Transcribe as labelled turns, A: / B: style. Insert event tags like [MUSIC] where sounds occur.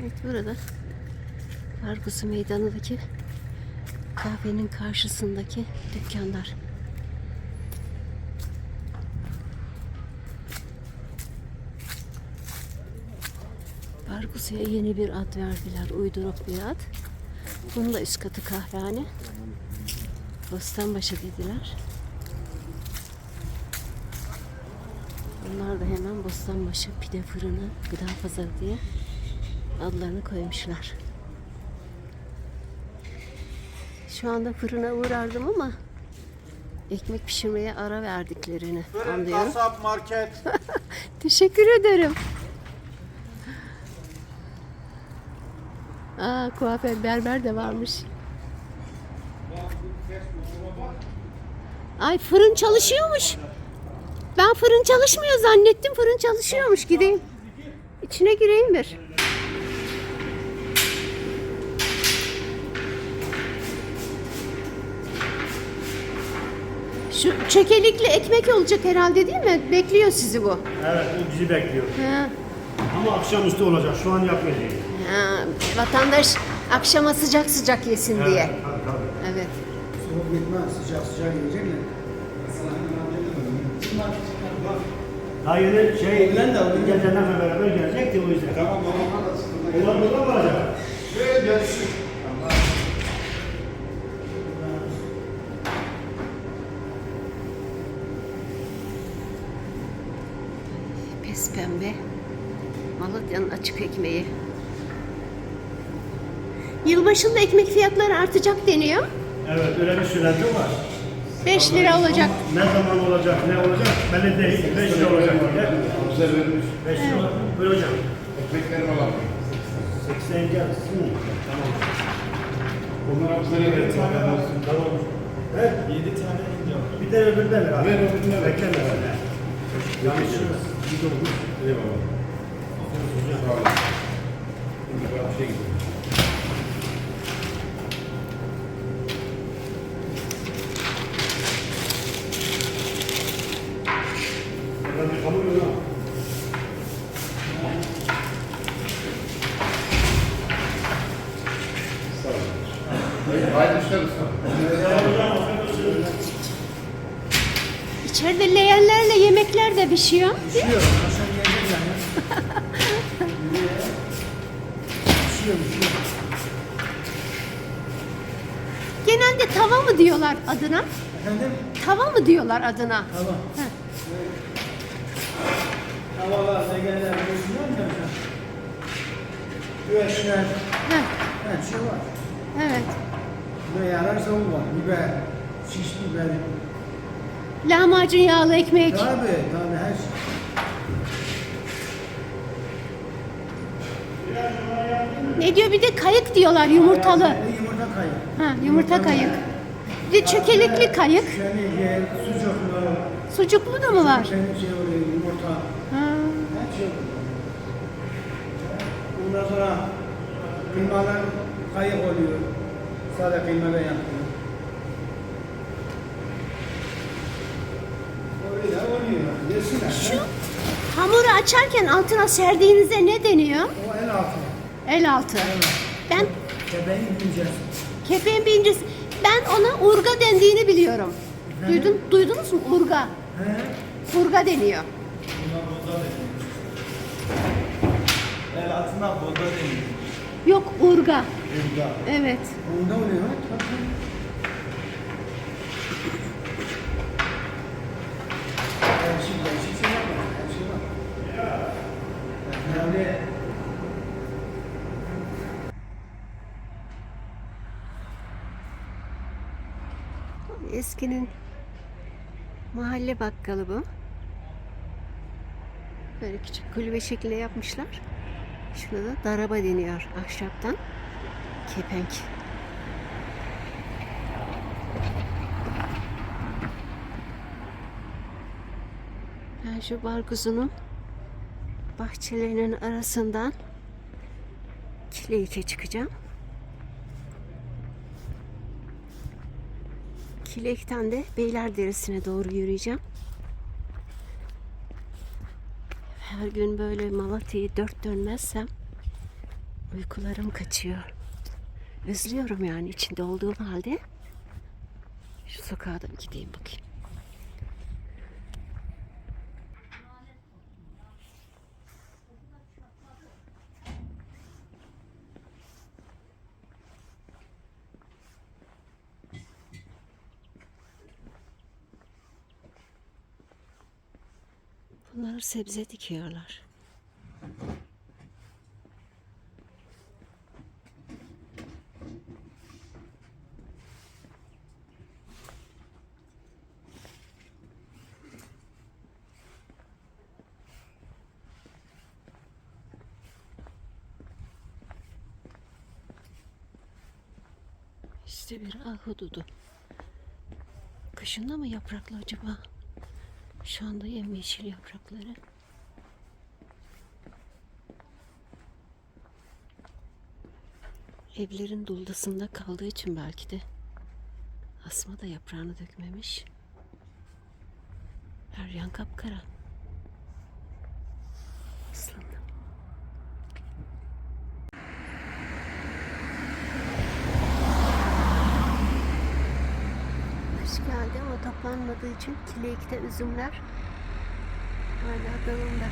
A: Evet burada Argus Meydanı'ndaki kahvenin karşısındaki dükkanlar. Argus'a yeni bir ad verdiler. Uyduruk bir ad. Bunun da üst katı kahvehane. Bostanbaşı dediler. Bunlar da hemen Bostanbaşı pide fırını, gıda pazarı diye adlarını koymuşlar. Şu anda fırına uğrardım ama ekmek pişirmeye ara verdiklerini
B: Fırın,
A: anlıyorum.
B: kasap, market. [LAUGHS]
A: Teşekkür ederim. Aa, kuaför berber de varmış. Ay fırın çalışıyormuş. Ben fırın çalışmıyor zannettim. Fırın çalışıyormuş. Gideyim. İçine gireyim bir. Şu çökelikli ekmek olacak herhalde değil mi? Bekliyor sizi bu.
C: Evet, o bizi bekliyor.
A: Ha.
C: Ama akşamüstü olacak, şu an yapmayacağız.
A: Ha, vatandaş akşama sıcak sıcak yesin diye.
C: Tabii tabii.
A: Evet.
D: Soğuk gitmez, sıcak sıcak yiyecek mi?
C: Daha yeni şey,
D: Evlen de alın.
C: gecelerle beraber gelecekti o yüzden.
D: Tamam sıkıntı
C: Onlar burada mı olacak?
D: Şöyle gelsin.
A: Pembe. Malatya'nın açık ekmeği. Yılbaşında ekmek fiyatları artacak deniyor.
C: Evet, öyle bir söylenti var.
A: 5 lira olacak.
C: Ne zaman olacak, ne olacak belli değil. 5 lira olacak diye.
B: Bize vermiş.
C: 5 lira olacak. Buyur hocam.
B: Ekmeklerim alalım.
C: 80 gelsin. Tamam.
B: Bunlar bize verin.
C: Tamam. Evet. 7 tane ineceğim. Bir de öbüründen ver abi.
B: Ver öbüründen ver.
C: Bekleme öyle. Yanlış. Bir de olur.
B: Eyvallah. Sağ olun. Şimdi bir şey.
C: Ben bir
B: işler olsun.
A: İçeride leğenlerle yemekler de pişiyor.
D: Pişiyor, akşam yiyecek yani. Pişiyor, pişiyor.
A: Genelde tava mı diyorlar adına?
D: Efendim?
A: Tava mı diyorlar adına?
D: Tamam.
A: Heh.
D: Havalar, legeler, musun sen? Güveçler,
A: Heh,
D: her şey var.
A: evet.
D: Ne yararsa o var. Biber, şiş biber.
A: Lahmacun yağlı ekmek.
D: Tabii, tabii her şey.
A: Ne diyor bir de kayık diyorlar yumurtalı.
D: Yani Yumurta kayık.
A: Ha, yumurta kayık. Bir de çökelikli kayık.
D: Şenilye, sucuklu,
A: Sucuklu da mı var?
D: senin şey oluyor, yumurta.
A: Ha.
D: Her şey oluyor. Ondan sonra kıymalar kayık oluyor. Sade kıyma ben. Öyle oluyor. Yesinler.
A: Şu hamuru açarken altına serdiğinizde ne deniyor?
D: O el altı.
A: El altı. Ben
D: Kebeğin incesi.
A: kepeğin bir incesi. Ben ona urga dendiğini biliyorum. Duydun, duydunuz mu? Urga.
D: He?
A: Urga deniyor.
E: El altına boda deniyor.
A: Yok urga.
E: Burada.
A: Evet.
D: Onda oluyor. Tabii.
A: Eskinin mahalle bakkalı bu. Böyle küçük kulübe şeklinde yapmışlar. Şuna da daraba deniyor ahşaptan. Kepenk. Şu barkuzunun bahçelerinin arasından Kileyik'e çıkacağım. Kilek'ten de Beylerderesi'ne doğru yürüyeceğim. Her gün böyle Malatya'yı dört dönmezsem Uykularım kaçıyor. Özlüyorum yani içinde olduğum halde. Şu sokağa da gideyim bakayım. Bunlar sebze dikiyorlar. İşte bir ahududu. Kışında mı yapraklı acaba? Şu anda yemyeşil yaprakları. Evlerin duldasında kaldığı için belki de asma da yaprağını dökmemiş. Her yan kapkara. Islandım. Toplanmadığı için kilekte üzümler hala dalında.